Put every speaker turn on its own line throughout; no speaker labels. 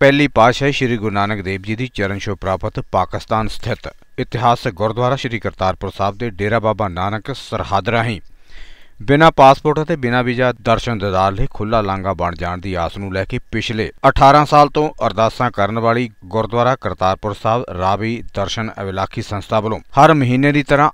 ਪਹਿਲੀ ਪਾਤਸ਼ਾਹੀ ਸ੍ਰੀ ਗੁਰੂ ਨਾਨਕ ਦੇਵ ਜੀ ਦੀ ਚਰਨ ਛੋਹ ਪ੍ਰਾਪਤ ਪਾਕਿਸਤਾਨ ਸਥਿਤ ਇਤਿਹਾਸਕ ਗੁਰਦੁਆਰਾ ਸ੍ਰੀ ਕਰਤਾਰਪੁਰ ਸਾਹਿਬ ਦੇ ਡੇਰਾ ਬਾਬਾ ਨਾਨਕ ਸਰਹੱਦ ਰਾਹੀਂ। ਬਿਨਾਂ ਪਾਸਪੋਰਟ ਅਤੇ ਬਿਨਾਂ ਵੀਜ਼ਾ ਦਰਸ਼ਨ ਦਿਦਾਰ ਲਈ ਖੁੱਲਾ ਲਾਂਘਾ ਬਣ ਜਾਣ ਦੀ ਆਸ ਨੂੰ ਲੈ ਕੇ ਪਿਛਲੇ 18 ਸਾਲ ਤੋਂ ਅਰਦਾਸਾਂ ਕਰਨ ਵਾਲੀ ਗੁਰਦੁਆਰਾ ਕਰਤਾਰਪੁਰ ਸਾਹਿਬ ਰਾਵੀ ਦਰਸ਼ਨ ਅਵਿਲਾਖੀ ਸੰਸਥਾ ਵੱਲੋਂ ਹਰ ਮਹੀਨੇ ਦੀ ਤਰ੍ਹਾਂ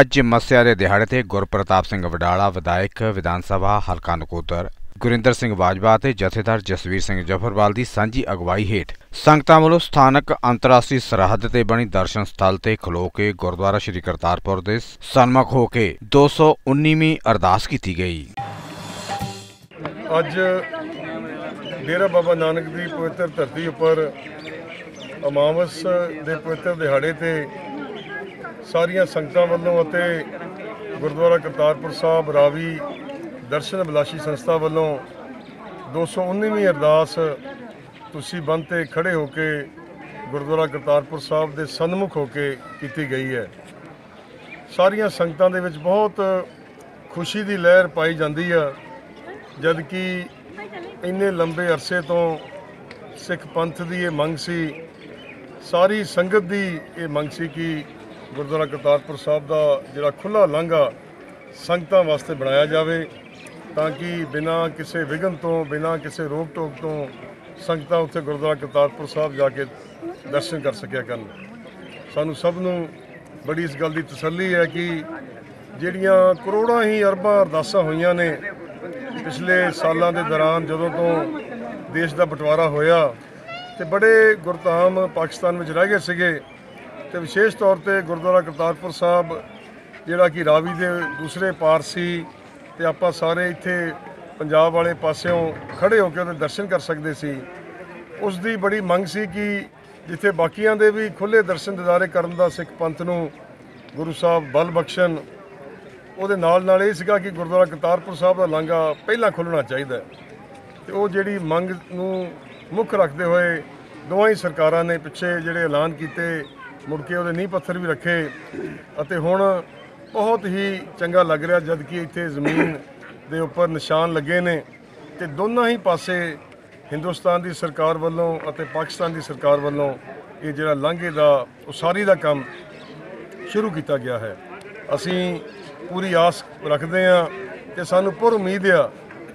ਅੱਜ ਮੱਸਿਆ ਦੇ ਦਿਹਾੜੇ ਤੇ ਗੁਰਪ੍ਰਤਾਪ ਸਿੰਘ ਵਡਾਲਾ, ਵਿਧਾਇਕ, ਵਿਧਾਨ ਸਭਾ, ਹਲਕਾ ਨਕੋਦਰ ਗੁਰਿੰਦਰ ਸਿੰਘ ਬਾਜਵਾ ਅਤੇ ਜਥੇਦਾਰ ਜਸਵੀਰ ਸਿੰਘ ਜਫਰਵਾਲ ਦੀ ਸਾਂਝੀ ਅਗਵਾਈ ਹੇਠ ਸੰਗਤਾਂ ਵੱਲੋਂ ਸਥਾਨਕ ਅੰਤਰਰਾਸ਼ਟਰੀ ਸਰਹੱਦ ਤੇ ਬਣੀ ਦਰਸ਼ਨ ਸਥਲ ਤੇ ਖਲੋ ਕੇ ਗੁਰਦੁਆਰਾ ਸ੍ਰੀ ਕਰਤਾਰਪੁਰ ਦੇ ਸਨਮੁਖ ਹੋ ਕੇ 219ਵੀਂ ਅਰਦਾਸ ਕੀਤੀ ਗਈ।
ਅੱਜ ਡੇਰਾ ਬਾਬਾ ਨਾਨਕ ਦੀ ਪਵਿੱਤਰ ਧਰਤੀ ਉੱਪਰ ਅਮਾਵਸ ਦੇ ਪਵਿੱਤਰ ਦਿਹਾੜੇ ਤੇ ਸਾਰੀਆਂ ਸੰਗਤਾਂ ਵੱਲੋਂ ਅਤੇ ਗੁਰਦੁਆਰਾ ਕਰਤਾਰਪੁਰ ਸਾਹਿਬ ਰਾਵੀ ਦਰਸ਼ਨ ਅਭਿਲਾਸ਼ੀ ਸੰਸਥਾ ਵੱਲੋਂ 219ਵੀਂ ਅਰਦਾਸ ਤੁਸੀਂ ਬੰਦ ਤੇ ਖੜੇ ਹੋ ਕੇ ਗੁਰਦੁਆਰਾ ਕਰਤਾਰਪੁਰ ਸਾਹਿਬ ਦੇ ਸਨਮੁਖ ਹੋ ਕੇ ਕੀਤੀ ਗਈ ਹੈ। ਸਾਰੀਆਂ ਸੰਗਤਾਂ ਦੇ ਵਿੱਚ ਬਹੁਤ ਖੁਸ਼ੀ ਦੀ ਲਹਿਰ ਪਾਈ ਜਾਂਦੀ ਆ ਜਦ ਕਿ ਇੰਨੇ ਲੰਬੇ ਅਰਸੇ ਤੋਂ ਸਿੱਖ ਪੰਥ ਦੀ ਇਹ ਮੰਗ ਸੀ, ਸਾਰੀ ਸੰਗਤ ਦੀ ਇਹ ਮੰਗ ਸੀ ਕਿ ਗੁਰਦੁਆਰਾ ਕਰਤਾਰਪੁਰ ਸਾਹਿਬ ਦਾ ਜਿਹੜਾ ਖੁੱਲਾ ਲਾਂਘਾ ਸੰਗਤਾਂ ਵਾਸਤੇ ਬਣਾਇਆ ਜਾਵੇ। ਤਾਂ ਕਿ ਬਿਨਾਂ ਕਿਸੇ ਵਿਘਨ ਤੋਂ, ਬਿਨਾਂ ਕਿਸੇ ਰੋਕ ਟੋਕ ਤੋਂ ਸੰਗਤਾਂ ਉੱਥੇ ਗੁਰਦੁਆਰਾ ਕਰਤਾਰਪੁਰ ਸਾਹਿਬ ਜਾ ਕੇ ਦਰਸ਼ਨ ਕਰ ਸਕਿਆ ਕਰਨ। ਸਾਨੂੰ ਸਭ ਨੂੰ ਬੜੀ ਇਸ ਗੱਲ ਦੀ ਤਸੱਲੀ ਹੈ ਕਿ ਜਿਹੜੀਆਂ ਕਰੋੜਾਂ ਹੀ ਅਰਬਾਂ ਅਰਦਾਸਾਂ ਹੋਈਆਂ ਨੇ ਪਿਛਲੇ ਸਾਲਾਂ ਦੇ ਦੌਰਾਨ ਜਦੋਂ ਤੋਂ ਦੇਸ਼ ਦਾ ਬਟਵਾਰਾ ਹੋਇਆ ਤੇ ਬੜੇ ਗੁਰਧਾਮ ਪਾਕਿਸਤਾਨ ਵਿੱਚ ਰਹਿ ਗਏ ਸੀਗੇ ਤੇ ਵਿਸ਼ੇਸ਼ ਤੌਰ ਤੇ ਗੁਰਦੁਆਰਾ ਕਰਤਾਰਪੁਰ ਸਾਹਿਬ ਜਿਹੜਾ ਕਿ ਰਾਵੀ ਦੇ ਦੂਸਰੇ ਪਾਰ ਸੀ ਤੇ ਆਪਾਂ ਸਾਰੇ ਇੱਥੇ ਪੰਜਾਬ ਵਾਲੇ ਪਾਸਿਓਂ ਖੜੇ ਹੋ ਕੇ ਉਹਦੇ ਦਰਸ਼ਨ ਕਰ ਸਕਦੇ ਸੀ ਉਸ ਦੀ ਬੜੀ ਮੰਗ ਸੀ ਕਿ ਜਿੱਥੇ ਬਾਕੀਆਂ ਦੇ ਵੀ ਖੁੱਲੇ ਦਰਸ਼ਨ ਦਿਦਾਰੇ ਕਰਨ ਦਾ ਸਿੱਖ ਪੰਥ ਨੂੰ ਗੁਰੂ ਸਾਹਿਬ ਬਲ ਬਖਸ਼ਣ, ਉਹਦੇ ਨਾਲ ਨਾਲ ਇਹ ਸੀਗਾ ਕਿ ਗੁਰਦੁਆਰਾ ਕਰਤਾਰਪੁਰ ਸਾਹਿਬ ਦਾ ਲਾਂਘਾ ਪਹਿਲਾਂ ਖੁੱਲਣਾ ਚਾਹੀਦਾ ਹੈ। ਤੇ ਉਹ ਜਿਹੜੀ ਮੰਗ ਨੂੰ ਮੁੱਖ ਰੱਖਦੇ ਹੋਏ ਦੋਵਾਂ ਹੀ ਸਰਕਾਰਾਂ ਨੇ ਪਿੱਛੇ ਜਿਹੜੇ ਐਲਾਨ ਕੀਤੇ, ਮੁੜ ਕੇ ਉਹਦੇ ਨੀਂਹ ਪੱਥਰ ਵੀ ਰੱਖੇ ਅਤੇ ਹੁਣ ਬਹੁਤ ਹੀ ਚੰਗਾ ਲੱਗ ਰਿਹਾ ਜਦ ਕਿ ਇੱਥੇ ਜ਼ਮੀਨ ਦੇ ਉੱਪਰ ਨਿਸ਼ਾਨ ਲੱਗੇ ਨੇ ਤੇ ਦੋਨਾਂ ਹੀ ਪਾਸੇ ਹਿੰਦੁਸਤਾਨ ਦੀ ਸਰਕਾਰ ਵੱਲੋਂ ਅਤੇ ਪਾਕਿਸਤਾਨ ਦੀ ਸਰਕਾਰ ਵੱਲੋਂ ਇਹ ਜਿਹੜਾ ਲਾਂਘੇ ਦਾ, ਉਸਾਰੀ ਦਾ ਕੰਮ ਸ਼ੁਰੂ ਕੀਤਾ ਗਿਆ ਹੈ। ਅਸੀਂ ਪੂਰੀ ਆਸ ਰੱਖਦੇ ਹਾਂ ਤੇ ਸਾਨੂੰ ਪੁਰ ਉਮੀਦ ਆ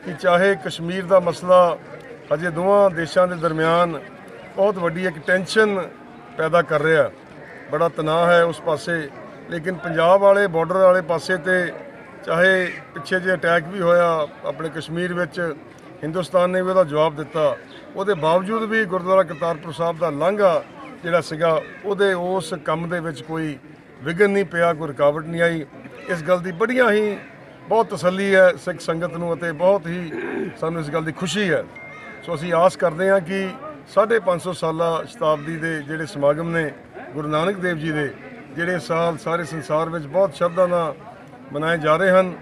ਕਿ ਚਾਹੇ ਕਸ਼ਮੀਰ ਦਾ ਮਸਲਾ ਅਜੇ ਦੋਵਾਂ ਦੇਸ਼ਾਂ ਦੇ ਦਰਮਿਆਨ ਬਹੁਤ ਵੱਡੀ ਇੱਕ ਟੈਨਸ਼ਨ ਪੈਦਾ ਕਰ ਰਿਹਾ। ਬੜਾ ਤਣਾਅ ਹੈ ਉਸ ਪਾਸੇ। ਲੇਕਿਨ ਪੰਜਾਬ ਵਾਲੇ ਬਾਰਡਰ ਵਾਲੇ ਪਾਸੇ ਤੇ ਚਾਹੇ ਪਿੱਛੇ ਜੇ ਅਟੈਕ ਵੀ ਹੋਇਆ ਆਪਣੇ ਕਸ਼ਮੀਰ ਵਿੱਚ, ਹਿੰਦੁਸਤਾਨ ਨੇ ਵੀ ਉਹਦਾ ਜਵਾਬ ਦਿੱਤਾ। ਉਹਦੇ ਬਾਵਜੂਦ ਵੀ ਗੁਰਦੁਆਰਾ ਕਰਤਾਰਪੁਰ ਸਾਹਿਬ ਦਾ ਲਾਂਘਾ ਜਿਹੜਾ ਸੀਗਾ, ਉਹਦੇ ਉਸ ਕੰਮ ਦੇ ਵਿੱਚ ਕੋਈ ਵਿਘਨ ਨਹੀਂ ਪਿਆ, ਕੋਈ ਰੁਕਾਵਟ ਨਹੀਂ ਆਈ। ਇਸ ਗੱਲ ਦੀ ਬੜੀਆਂ ਹੀ, ਬਹੁਤ ਤਸੱਲੀ ਹੈ ਸਿੱਖ ਸੰਗਤ ਨੂੰ ਅਤੇ ਬਹੁਤ ਹੀ ਸਾਨੂੰ ਇਸ ਗੱਲ ਦੀ ਖੁਸ਼ੀ ਹੈ। ਸੋ ਅਸੀਂ ਆਸ ਕਰਦੇ ਹਾਂ ਕਿ 550 ਸਾਲਾ ਸ਼ਤਾਬਦੀ ਦੇ ਜਿਹੜੇ ਸਮਾਗਮ ਨੇ, ਗੁਰੂ ਨਾਨਕ ਦੇਵ ਜੀ ਦੇ ਜਿਹੜੇ ਸਾਲ ਸਾਰੇ ਸੰਸਾਰ ਵਿੱਚ ਬਹੁਤ ਸ਼ਰਧਾ ਨਾਲ ਮਨਾਏ ਜਾ ਰਹੇ ਹਨ,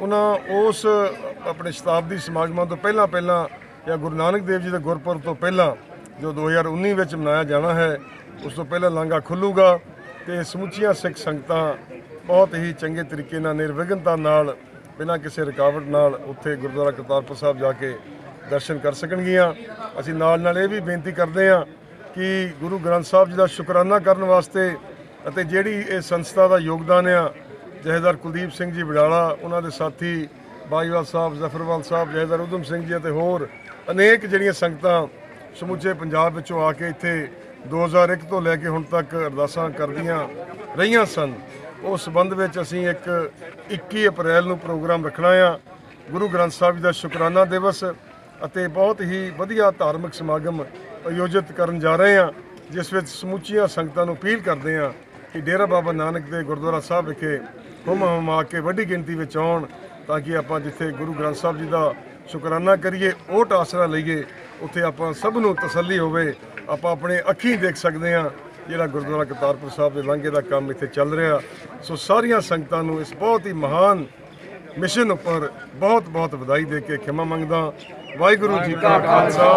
ਉਹਨਾਂ ਉਸ, ਆਪਣੇ ਸ਼ਤਾਬਦੀ ਸਮਾਗਮਾਂ ਤੋਂ ਪਹਿਲਾਂ ਪਹਿਲਾਂ ਜਾਂ ਗੁਰੂ ਨਾਨਕ ਦੇਵ ਜੀ ਦੇ ਗੁਰਪੁਰਬ ਤੋਂ ਪਹਿਲਾਂ ਜੋ 2019 ਵਿੱਚ ਮਨਾਇਆ ਜਾਣਾ ਹੈ, ਉਸ ਤੋਂ ਪਹਿਲਾਂ ਲਾਂਘਾ ਖੁੱਲੂਗਾ ਤੇ ਸਮੁੱਚੀਆਂ ਸਿੱਖ ਸੰਗਤਾਂ ਬਹੁਤ ਹੀ ਚੰਗੇ ਤਰੀਕੇ ਨਾਲ, ਨਿਰਵਿਘਨਤਾ ਨਾਲ, ਬਿਨਾਂ ਕਿਸੇ ਰੁਕਾਵਟ ਨਾਲ ਉੱਥੇ ਗੁਰਦੁਆਰਾ ਕਰਤਾਰਪੁਰ ਸਾਹਿਬ ਜਾ ਕੇ ਦਰਸ਼ਨ ਕਰ ਸਕਣਗੀਆਂ। ਅਸੀਂ ਨਾਲ ਨਾਲ ਇਹ ਵੀ ਬੇਨਤੀ ਕਰਦੇ ਹਾਂ ਕਿ ਗੁਰੂ ਗ੍ਰੰਥ ਸਾਹਿਬ ਜੀ ਦਾ ਸ਼ੁਕਰਾਨਾ ਕਰਨ ਵਾਸਤੇ ਅਤੇ ਜਿਹੜੀ ਇਹ ਸੰਸਥਾ ਦਾ ਯੋਗਦਾਨ ਆ, ਜਹੇਦਾਰ ਕੁਲਦੀਪ ਸਿੰਘ ਜੀ ਵਡਾਲਾ, ਉਹਨਾਂ ਦੇ ਸਾਥੀ ਬਾਈਵਾਲ ਸਾਹਿਬ, ਜ਼ਫਰਵਾਲ ਸਾਹਿਬ, ਜਹੇਦਾਰ ਉਦਮ ਸਿੰਘ ਜੀ ਅਤੇ ਹੋਰ ਅਨੇਕ ਜਿਹੜੀਆਂ ਸੰਗਤਾਂ ਸਮੁੱਚੇ ਪੰਜਾਬ ਵਿੱਚੋਂ ਆ ਕੇ ਇੱਥੇ 2001 ਤੋਂ ਲੈ ਕੇ ਹੁਣ ਤੱਕ ਅਰਦਾਸਾਂ ਕਰਦੀਆਂ ਰਹੀਆਂ ਸਨ। ਉਸ ਸੰਬੰਧ ਵਿੱਚ ਅਸੀਂ ਇੱਕ 21 ਅਪ੍ਰੈਲ ਨੂੰ ਪ੍ਰੋਗਰਾਮ ਰੱਖਣਾ ਆ। ਗੁਰੂ ਗ੍ਰੰਥ ਸਾਹਿਬ ਜੀ ਦਾ ਸ਼ੁਕਰਾਨਾ ਦਿਵਸ ਅਤੇ ਬਹੁਤ ਹੀ ਵਧੀਆ ਧਾਰਮਿਕ ਸਮਾਗਮ ਆਯੋਜਿਤ ਕਰਨ ਜਾ ਰਹੇ ਹਾਂ ਜਿਸ ਵਿੱਚ ਸਮੁੱਚੀਆਂ ਸੰਗਤਾਂ ਨੂੰ ਅਪੀਲ ਕਰਦੇ ਹਾਂ ਕਿ ਡੇਰਾ ਬਾਬਾ ਨਾਨਕ ਦੇ ਗੁਰਦੁਆਰਾ ਸਾਹਿਬ ਵਿਖੇ ਹੁਮ ਆ ਕੇ ਵੱਡੀ ਗਿਣਤੀ ਵਿੱਚ ਆਉਣ ਤਾਂ ਕਿ ਆਪਾਂ ਜਿੱਥੇ ਗੁਰੂ ਗ੍ਰੰਥ ਸਾਹਿਬ ਜੀ ਦਾ ਸ਼ੁਕਰਾਨਾ ਕਰੀਏ, ਓਟ ਆਸਰਾ ਲਈਏ, ਉੱਥੇ ਆਪਾਂ ਸਭ ਨੂੰ ਤਸੱਲੀ ਹੋਵੇ, ਆਪਾਂ ਆਪਣੇ ਅੱਖੀਂ ਦੇਖ ਸਕਦੇ ਹਾਂ ਜਿਹੜਾ ਗੁਰਦੁਆਰਾ ਕਰਤਾਰਪੁਰ ਸਾਹਿਬ ਦੇ ਲਾਂਘੇ ਦਾ ਕੰਮ ਇੱਥੇ ਚੱਲ ਰਿਹਾ। ਸੋ ਸਾਰੀਆਂ ਸੰਗਤਾਂ ਨੂੰ ਇਸ ਬਹੁਤ ਹੀ ਮਹਾਨ ਮਿਸ਼ਨ ਉੱਪਰ ਬਹੁਤ ਬਹੁਤ ਵਧਾਈ ਦੇ ਕੇ ਖਿਮਾ ਮੰਗਦਾ। ਵਾਹਿਗੁਰੂ ਜੀ ਕਾ ਖਾਲਸਾ,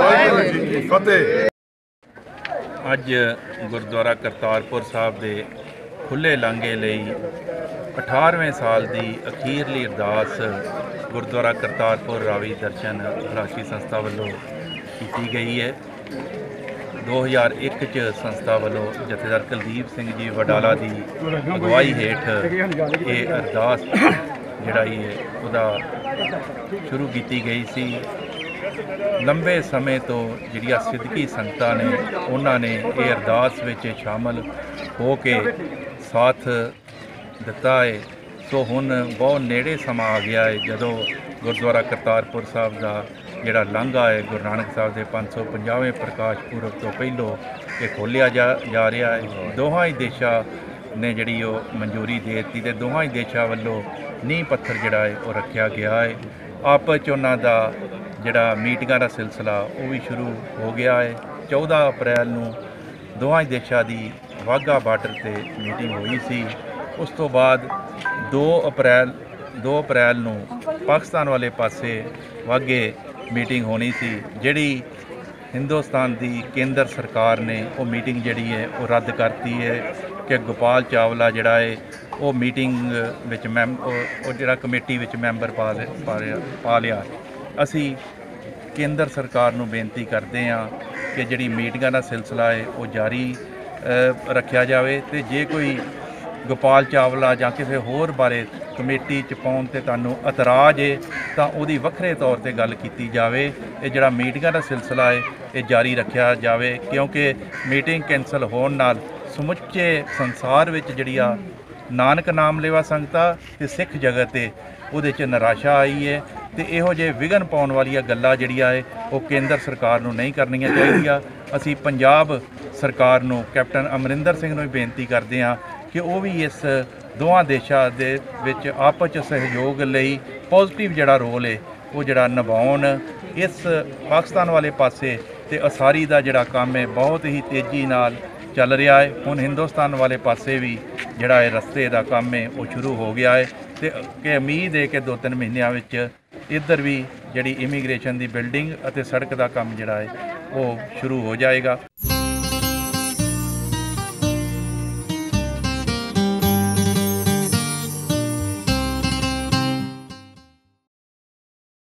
ਵਾਹਿਗੁਰੂ ਜੀ ਕੀ ਫਤਿਹ।
ਅੱਜ ਗੁਰਦੁਆਰਾ ਕਰਤਾਰਪੁਰ ਸਾਹਿਬ ਦੇ ਖੁੱਲੇ ਲਾਂਘੇ ਲਈ 18ਵੇਂ ਸਾਲ ਦੀ ਅਖੀਰਲੀ ਅਰਦਾਸ ਗੁਰਦੁਆਰਾ ਕਰਤਾਰਪੁਰ ਰਾਵੀ ਦਰਸ਼ਨ ਰਾਸ਼ੀ ਸੰਸਥਾ ਵੱਲੋਂ ਕੀਤੀ ਗਈ ਹੈ। 2001 ਚ ਸੰਸਥਾ ਵੱਲੋਂ ਜਥੇਦਾਰ ਕੁਲਦੀਪ ਸਿੰਘ ਜੀ ਵਡਾਲਾ ਦੀ ਅਗਵਾਈ ਹੇਠ ਇਹ ਅਰਦਾਸ ਜਿਹੜਾ ਇਹ ਉਹਦਾ ਸ਼ੁਰੂ ਕੀਤੀ ਗਈ ਸੀ। ਲੰਬੇ ਸਮੇਂ ਤੋਂ ਜਿਹੜੀਆਂ ਸਿੱਧਕੀ ਸੰਗਤਾਂ ਨੇ, ਉਹਨਾਂ ਨੇ ਇਹ ਅਰਦਾਸ ਵਿੱਚ ਸ਼ਾਮਲ ਹੋ ਕੇ ਸਾਥ ਦਿੱਤਾ ਹੈ ਸੋ ਹੁਣ ਬਹੁਤ ਨੇੜੇ ਸਮਾਂ ਆ ਗਿਆ ਹੈ ਜਦੋਂ ਗੁਰਦੁਆਰਾ ਕਰਤਾਰਪੁਰ ਸਾਹਿਬ ਦਾ ਜਿਹੜਾ ਲਾਂਘਾ ਹੈ ਗੁਰੂ ਨਾਨਕ ਸਾਹਿਬ ਦੇ 550ਵੇਂ ਪ੍ਰਕਾਸ਼ ਪੁਰਬ ਤੋਂ ਪਹਿਲੋਂ ਇਹ ਖੋਲਿਆ ਜਾ ਜਾ ਰਿਹਾ ਹੈ ਦੋਹਾਂ ਹੀ ਦੇਸ਼ਾਂ ਨੇ ਜਿਹੜੀ ਉਹ ਮਨਜ਼ੂਰੀ ਦੇ ਦਿੱਤੀ ਤੇ ਦੋਹਾਂ ਹੀ ਦੇਸ਼ਾਂ ਵੱਲੋਂ ਨੀਂਹ ਪੱਥਰ ਜਿਹੜਾ ਹੈ ਉਹ ਰੱਖਿਆ ਗਿਆ ਹੈ ਆਪਸ 'ਚ ਉਹਨਾਂ ਦਾ ਜਿਹੜਾ ਮੀਟਿੰਗਾਂ ਦਾ ਸਿਲਸਿਲਾ ਉਹ ਵੀ ਸ਼ੁਰੂ ਹੋ ਗਿਆ ਹੈ। 14 ਅਪ੍ਰੈਲ ਨੂੰ ਦੋਹਾਂ ਹੀ ਦੇਸ਼ਾਂ ਦੀ ਵਾਹਗਾ ਬਾਰਡਰ ਤੇ ਮੀਟਿੰਗ ਹੋਈ ਸੀ। ਉਸ ਤੋਂ ਬਾਅਦ 2 ਅਪ੍ਰੈਲ 2 ਅਪ੍ਰੈਲ ਨੂੰ ਪਾਕਿਸਤਾਨ ਵਾਲੇ ਪਾਸੇ ਵਾਗੇ ਮੀਟਿੰਗ ਹੋਣੀ ਸੀ, ਜਿਹੜੀ ਹਿੰਦੁਸਤਾਨ ਦੀ ਕੇਂਦਰ ਸਰਕਾਰ ਨੇ ਉਹ ਮੀਟਿੰਗ ਜਿਹੜੀ ਹੈ ਉਹ ਰੱਦ ਕਰਤੀ ਹੈ ਕਿ ਗੋਪਾਲ ਚਾਵਲਾ ਜਿਹੜਾ ਹੈ ਉਹ ਮੀਟਿੰਗ ਵਿੱਚ ਮੈਂਬ ਉਹ ਉਹ ਜਿਹੜਾ ਕਮੇਟੀ ਵਿੱਚ ਮੈਂਬਰ ਪਾ ਲਿਆ- ਪਾ ਲਿਆ ਪਾ ਲਿਆ। ਅਸੀਂ ਕੇਂਦਰ ਸਰਕਾਰ ਨੂੰ ਬੇਨਤੀ ਕਰਦੇ ਹਾਂ ਕਿ ਜਿਹੜੀ ਮੀਟਿੰਗਾਂ ਦਾ ਸਿਲਸਿਲਾ ਹੈ, ਉਹ ਜਾਰੀ ਰੱਖਿਆ ਜਾਵੇ ਤੇ ਜੇ ਕੋਈ ਗੋਪਾਲ ਚਾਵਲਾ ਜਾਂ ਕਿਸੇ ਹੋਰ ਬਾਰੇ ਕਮੇਟੀ ਚ ਪਾਉਣ ਤੇ ਤੁਹਾਨੂੰ ਇਤਰਾਜ਼ ਹੈ, ਤਾਂ ਉਹਦੀ ਵੱਖਰੇ ਤੌਰ ਤੇ ਗੱਲ ਕੀਤੀ ਜਾਵੇ। ਇਹ ਜਿਹੜਾ ਮੀਟਿੰਗਾਂ ਦਾ ਸਿਲਸਿਲਾ ਹੈ, ਇਹ ਜਾਰੀ ਰੱਖਿਆ ਜਾਵੇ, ਕਿਉਂਕਿ ਮੀਟਿੰਗ ਕੈਂਸਲ ਹੋਣ ਨਾਲ ਸਮੁੱਚੇ ਸੰਸਾਰ ਵਿੱਚ ਜਿਹੜੀ ਆ ਨਾਨਕ ਨਾਮ ਲੇਵਾ ਸੰਗਤਾਂ ਤੇ ਸਿੱਖ ਜਗਤ ਤੇ ਉਹਦੇ 'ਚ ਨਿਰਾਸ਼ਾ ਆਈ ਹੈ। ਤੇ ਇਹੋ ਜਿਹੇ ਵਿਘਨ ਪਾਉਣ ਵਾਲੀਆਂ ਗੱਲਾਂ ਜਿਹੜੀਆਂ ਹੈ ਉਹ ਕੇਂਦਰ ਸਰਕਾਰ ਨੂੰ ਨਹੀਂ ਕਰਨੀਆਂ ਚਾਹੀਦੀਆਂ। ਅਸੀਂ ਪੰਜਾਬ ਸਰਕਾਰ ਨੂੰ, ਕੈਪਟਨ ਅਮਰਿੰਦਰ ਸਿੰਘ ਨੂੰ ਵੀ ਬੇਨਤੀ ਕਰਦੇ ਹਾਂ ਕਿ ਉਹ ਵੀ ਇਸ ਦੋਵਾਂ ਦੇਸ਼ਾਂ ਦੇ ਵਿੱਚ ਆਪਸ 'ਚ ਸਹਿਯੋਗ ਲਈ ਪੋਜ਼ਿਟਿਵ ਜਿਹੜਾ ਰੋਲ ਏ, ਉਹ ਜਿਹੜਾ ਨਿਭਾਉਣ। ਇਸ ਪਾਕਿਸਤਾਨ ਵਾਲੇ ਪਾਸੇ ਤੇ ਅਸਾਰੀ ਦਾ ਜਿਹੜਾ ਕੰਮ ਹੈ ਬਹੁਤ ਹੀ ਤੇਜ਼ੀ ਨਾਲ ਚੱਲ ਰਿਹਾ ਹੈ ਹੁਣ ਹਿੰਦੁਸਤਾਨ ਵਾਲੇ ਪਾਸੇ ਵੀ ਜਿਹੜਾ ਇਹ ਰਸਤੇ ਦਾ ਕੰਮ ਹੈ ਉਹ ਸ਼ੁਰੂ ਹੋ ਗਿਆ ਹੈ ਤੇ ਕਿ ਉਮੀਦ ਹੈ ਕਿ ਦੋ ਤਿੰਨ ਮਹੀਨਿਆਂ ਵਿੱਚ ਇੱਧਰ ਵੀ ਜਿਹੜੀ ਇਮੀਗ੍ਰੇਸ਼ਨ ਦੀ ਬਿਲਡਿੰਗ ਅਤੇ ਸੜਕ ਦਾ ਕੰਮ ਜਿਹੜਾ ਹੈ, ਉਹ ਸ਼ੁਰੂ ਹੋ ਜਾਏਗਾ।